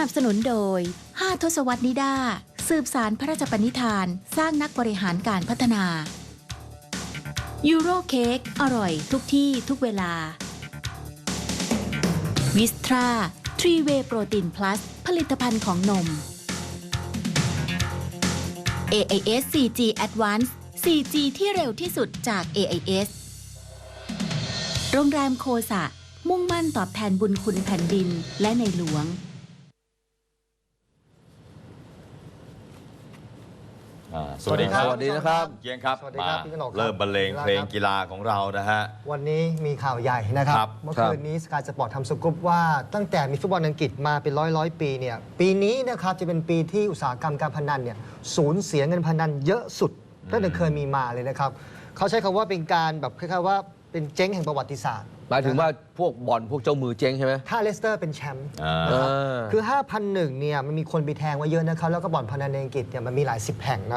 นับสนุนโดย 5 ทศวรรษนิดาสืบสารพระราชปณิธาน สร้างนักบริหารการพัฒนา ยูโรเค้กอร่อยทุกที่ทุกเวลาวิสตราทรีเวโปรตีนพลัส ผลิตภัณฑ์ของนม AIS 4G Advance 4G ที่เร็วที่สุดจาก AIS โรงแรมโคสะมุ่งมั่นตอบแทนบุญคุณแผ่นดินและในหลวง อ่าสวัสดีครับสวัสดีนะครับ เกียงครับสวัสดีครับมาพี่กนกครับ เริ่มบรรเลงเพลงกีฬาของเรานะฮะ วันนี้มีข่าวใหญ่นะครัครับบเมื่อคืนนี้สกายสปอร์ตทำสกู๊ปว่าตั้งแต่มีฟุตบอลอังกฤษมาเป็นร้อยร้อยปีเนี่ยปีนี้นะครับจะเป็นปีที่อุตสาหกรรมการพนันเนี่ยสูญเสียเงินพนันเยอะสุดตั้งแต่เคยมีมาเลยนะครับเขาใช้คำว่าเป็นการแบบคล้ายๆว่าเป็นเจ๊งแห่งประวัติศาสตร์ หมายถึงว่าพวกบอลพวกเจ้ามือเจ๊งใช่ไหม ถ้าเลสเตอร์เป็นแชมป์อ่านนะครับอ่า คือ 5,001เนี่ยมันมีคนไปแทงไว้เยอะนะครับแล้วก็บ่อนพนันในอังกฤษเนี่ยมันมีหลายสิบแห่งนะ